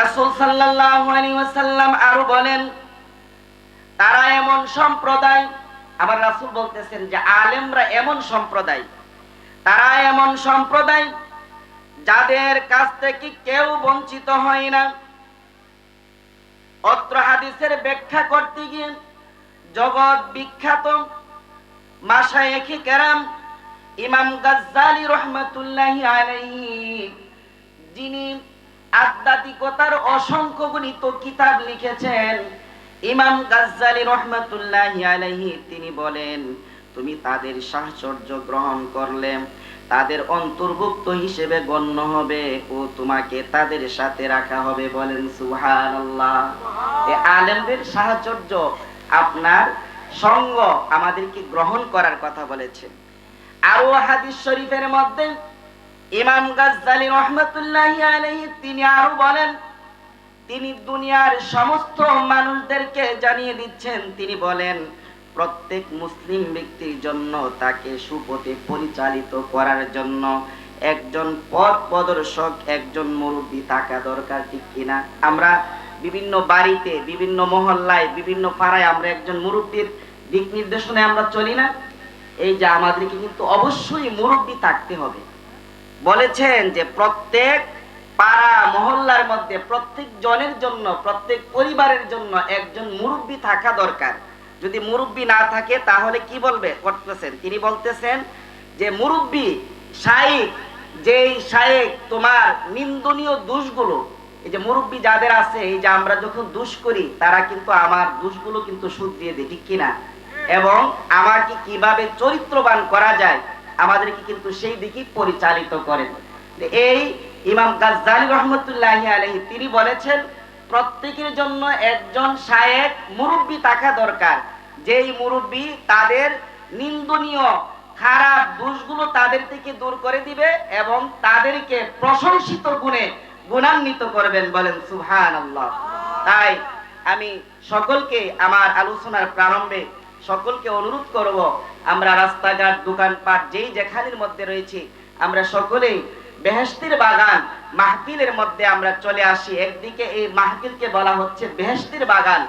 রাসূল সাল্লাল্লাহু আলাইহি ওয়াসাল্লাম আরও বলেন, তারা এমন সম্প্রদায় আবার রাসূল বলতেছেন যে আলেমরা এমন সম্প্রদায়, তারা এমন সম্প্রদায় যাদের কাছ থেকে কেউ বঞ্চিত হয় না। অত্র হাদিসের ব্যাখ্যা করতে গিয়ে জগৎ বিখ্যাত মাশায়েখে কেরাম ইমাম গাজ্জালি রহমাতুল্লাহি আলাইহি, যিনি আধ্যাত্মিকতার অসংখ্য গণিত কিতাব লিখেছেন। ইমাম গাজ্জালি রহমাতুল্লাহি আলাইহি তিনি বলেন তুমি তাদের সাহচর্য গ্রহণ করলে তাদের অন্তর্ভুক্ত হিসেবে গণ্য হবে ও তোমাকে তাদের সাথে রাখা হবে। বলেন এই আলেমদের সাহচর্য আপনার সঙ্গ আমাদেরকে গ্রহণ করার কথা বলেছেন। আরও হাদিস শরীফের মধ্যে ইমাম গাজ্জালি রহমতুল্লাহি আলাইহি তিনি আরও বলেন, তিনি দুনিয়ার সমস্ত মানুষদেরকে জানিয়ে দিচ্ছেন। তিনি বলেন, প্রত্যেক মুসলিম ব্যক্তির জন্য তাকে সুপথে পরিচালিত করার জন্য একজন পথ প্রদর্শক, একজন মুরব্বী থাকা দরকার, ঠিক কিনা আমরা বিভিন্ন বাড়িতে, বিভিন্ন মহল্লায়, বিভিন্ন পাড়ায় আমরা একজন মুরব্বীর দিক নির্দেশনায় আমরা চলি না। এই যে আমাদেরকে কিন্তু অবশ্যই মুরব্বী থাকতে হবে। বলেছেন যে প্রত্যেক পাড়া মহল্লার মধ্যে প্রত্যেক জনের জন্য প্রত্যেক পরিবারের জন্য একজন মুরব্বী থাকা দরকার। যদি মুরব্বী না থাকে তাহলে কি বলবে? করতেছেন। তিনি বলতেছেন যে মুরব্বী শাইক যেই শায়েক তোমার নিন্দনীয় দোষগুলো এই যে মুরব্বী যাদের আছে এই যে আমরা যখন দোষ করি তারা কিন্তু আমার দোষগুলো কিন্তু শুধরিয়ে দেয় ঠিক কিনা? এবং আমাকে কীভাবে চরিত্রবান করা যায় আমাদেরকে কিন্তু সেই দিকে পরিচালিত করেন। এই ইমাম গাজ্জালি রহমতুল্লাহ আলহী তিনি বলেছেন, প্রত্যেকের জন্য একজন শায়েক মুরব্বী থাকা দরকার। যেই মুরব্বী তাদের নিন্দনীয় খারাপ দোষগুলো তাদের থেকে দূর করে দিবে এবং তাদেরকে প্রশংসিত গুণে গুণান্বিত করবেন বলেন সুহান আল্লাহ তাই আমি সকলকে আমার আলোচনার প্রারম্ভে সকলকে অনুরোধ করব, আমরা রাস্তাঘাট, দোকানপাট, যেই যেখানের মধ্যে রয়েছি, আমরা সকলেই বেহেস্তির বাগান, মাহফিলের মধ্যে আমরা চলে আসি। একদিকে এই মাহফিলকে বলা হচ্ছে বেহেস্তির বাগান,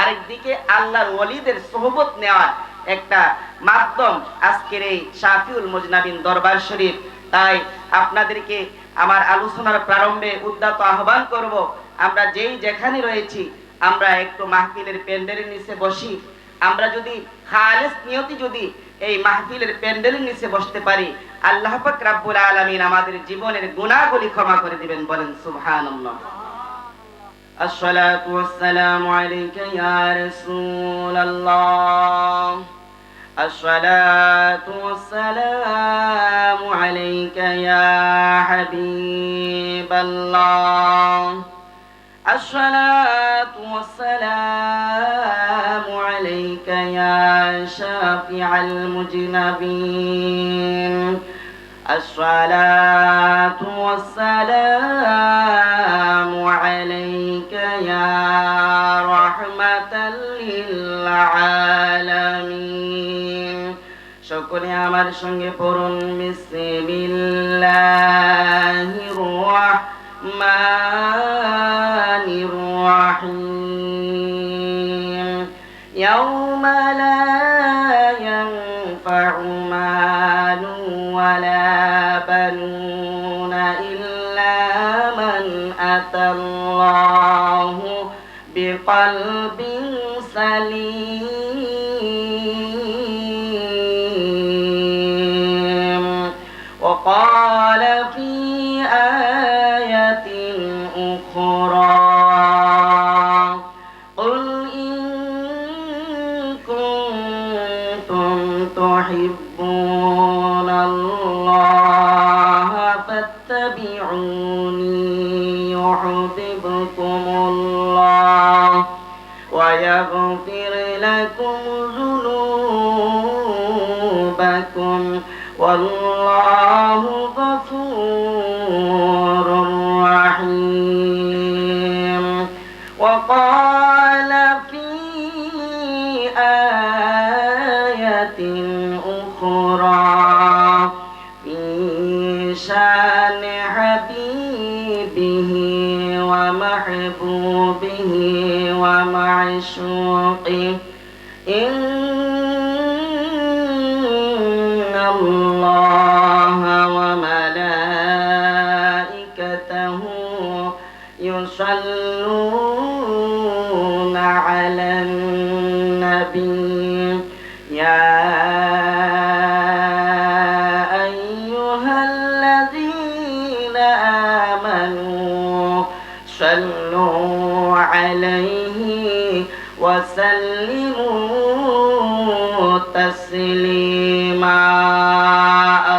আরেকদিকে আল্লাহর ওলিদের সোহবত নেওয়ার একটা মাধ্যম আজকের এই শাফিউল মুজনাবিন দরবার শরীফ। তাই আপনাদেরকে আমার আলোচনার প্রারম্ভে উদ্যত আহ্বান করব, আমরা যেই যেখানে রয়েছি, আমরা একটু মাহফিলের প্যান্ডেলের নিচে বসি। আমরা যদি খালেস নিয়তি যদি এই মাহফিলের প্যান্ডেলের নিচে বসতে পারি আল্লাহ পাক রাব্বুল আলামিন আমাদের জীবনের গুনাহগুলি ক্ষমা করে দিবেন বলেন সুবহানাল্লাহ الصلاة والسلام عليك يا رسول الله الصلاة والسلام عليك يا حبيب الله الصلاة شافع المجنبين الصلاة والسلام عليك يا رحمة للعالمين সকলে আমার সঙ্গে পড়ুন বিসমিল্লাহির রহমানির রহিম مال ولا بنون إلا من أتى الله بقلب سليم. وقال في آية أخرى ويغفر لكم ذنوبكم والله غفور رحيم. وقال في آية أخرى في شأن حبيبه ومحبوبه ومعشوقه إن الله وملائكته يصلون على النبي.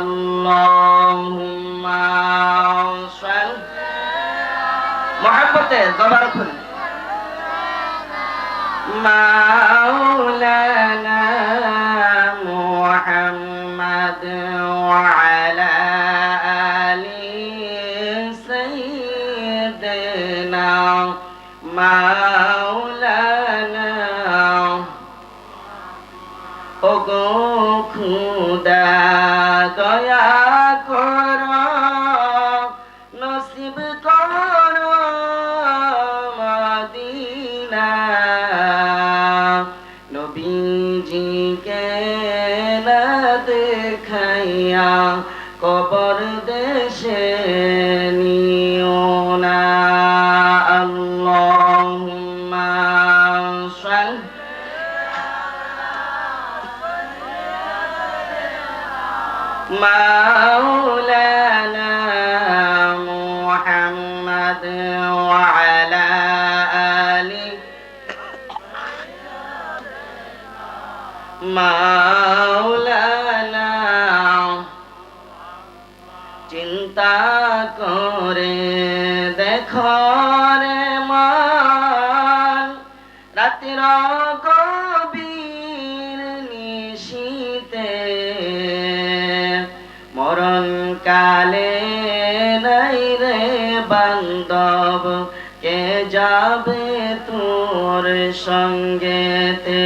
اللهم صل محبته زبر খুলে مولانا محمد وعلى آل سيدنا مولانا ঠিকানা দেখাইয়া কবর দেশে নিও না। আল্লাহুম্মা মাওলানা মুহাম্মদ ওয়া মাওলানা, চিন্তা করে দেখ রে মান। রাত্রির কবির নিশিতে মরণ কালে নাই রে বান্ধব, কে যাবে তোর সঙ্গেতে?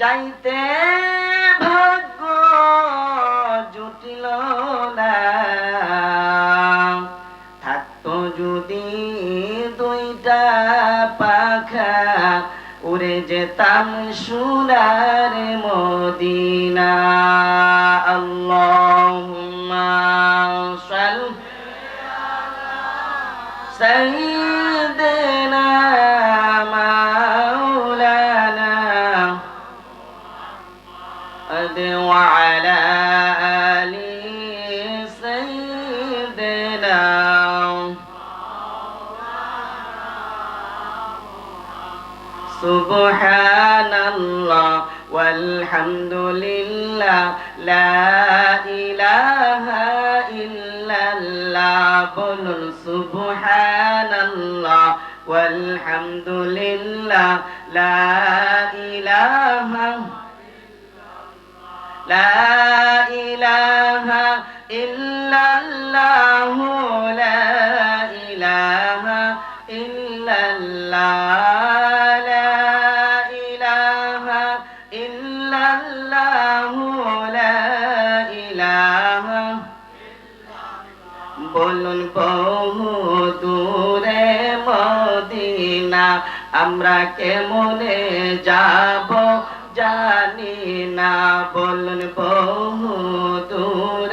যাইতে ভাগ্য জুটিল থাকতো যদি দুইটা পাখা উড়ে যেতাম সুরার মদিনা। سبحان الله والحمد لله لا إله إلا الله. بل سبحان الله والحمد لله لا إله لا إله الله لا إله إلا الله لا إله إلا الله لا إله বলুন বহু দূরে মদিনা আমরা কেমনে যাব জানি না বলুন বহু দূরে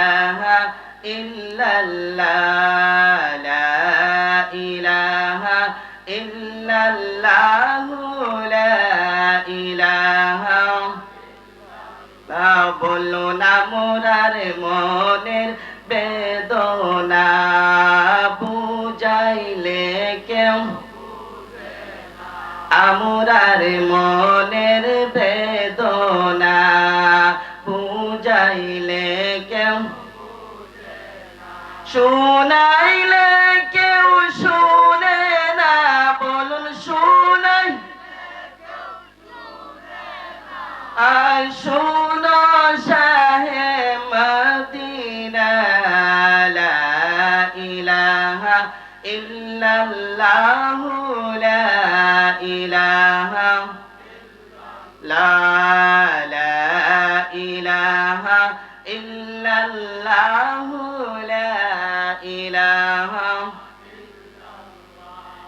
ইল্লাল্লাহ লা ইলাহা ইল্লাল্লাহু লা ইলাহা। তা বলো মনের বেদনা বুঝাইলে কেউ। আমরার মনের শোনাইলে কেউ শুনে না বলুন শোনাই। আর শোনো শাহে মদিনা ইলাহা ইল্লাল্লাহু লা ইলাহা